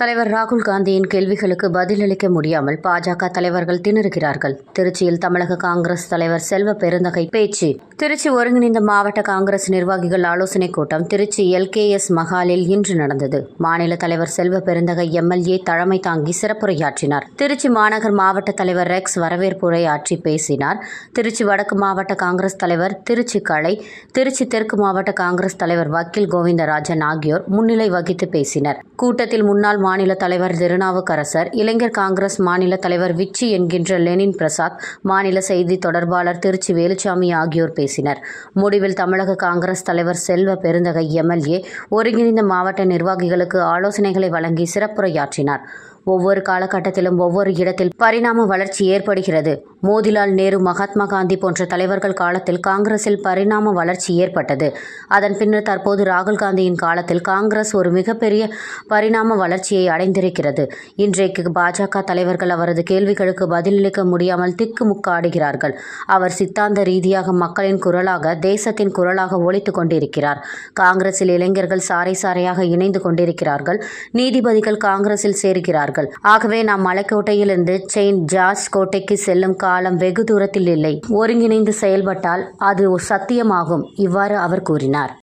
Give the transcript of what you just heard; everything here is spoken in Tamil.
தலைவர் ராகுல் காந்தியின் கேள்விகளுக்கு பதிலளிக்க முடியாமல் பாஜக தலைவர்கள் திணறுகிறார்கள். திருச்சியில் தமிழக காங்கிரஸ் தலைவர் செல்வ பெருந்தகை பேச்சு. திருச்சி ஒருங்கிணைந்த மாவட்ட காங்கிரஸ் நிர்வாகிகள் ஆலோசனைக் கூட்டம் திருச்சி எல்கேஎஸ் மஹாலில் இன்று நடந்தது. மாநில தலைவர் செல்வ பெருந்தகை எம்எல்ஏ தலைமை தாங்கி சிறப்புரையாற்றினார். திருச்சி மாநகர் மாவட்ட தலைவர் ரெக்ஸ் வரவேற்புரை ஆற்றி பேசினார். திருச்சி வடக்கு மாவட்ட காங்கிரஸ் தலைவர் திருச்சி கலை திருச்சி தெற்கு மாவட்ட காங்கிரஸ் தலைவர் வக்கீல் கோவிந்தராஜன் ஆகியோர் முன்னிலை வகித்து பேசினர். கூட்டத்தில் முன்னாள் மாநில தலைவர் திருநாவுக்கரசர் இளைஞர் காங்கிரஸ் மாநில தலைவர் விச்சி என்கின்ற லெனின் பிரசாத் மாநில செய்தி தொடர்பாளர் திருச்சி வேலுச்சாமி ஆகியோர் பேசினர். முடிவில் தமிழக காங்கிரஸ் தலைவர் செல்வ பெருந்தகை எம்எல்ஏ ஒருங்கிணைந்த மாவட்ட நிர்வாகிகளுக்கு ஆலோசனைகளை வழங்கி சிறப்புரையாற்றினார். ஒவ்வொரு காலகட்டத்திலும் ஒவ்வொரு இடத்தில் பரிணாம வளர்ச்சி ஏற்படுகிறது. மோதிலால் நேரு மகாத்மா காந்தி போன்ற தலைவர்கள் காலத்தில் காங்கிரஸில் பரிணாம வளர்ச்சி ஏற்பட்டது. அதன் பின்னர் தற்போது ராகுல் காந்தியின் காலத்தில் காங்கிரஸ் ஒரு மிகப்பெரிய பரிணாம வளர்ச்சியை அடைந்திருக்கிறது. இன்றைக்கு பாஜக தலைவர்கள் அவரது கேள்விகளுக்கு பதிலளிக்க முடியாமல் திக்குமுக்காடுகிறார்கள். அவர் சித்தாந்த ரீதியாக மக்களின் குரலாக தேசத்தின் குரலாக ஒழித்து கொண்டிருக்கிறார். காங்கிரஸில் இளைஞர்கள் சாறை சாரையாக இணைந்து கொண்டிருக்கிறார்கள். நீதிபதிகள் காங்கிரஸில் சேர்கிறார்கள். ஆகவே நாம் மலைக்கோட்டையிலிருந்து செயின்ட் ஜார்ஜ் கோட்டைக்கு செல்லும் காலம் வெகு தூரத்தில் இல்லை. ஒருங்கிணைந்து செயல்பட்டால் அது சத்தியமாகும் இவ்வாறு அவர் கூறினார்.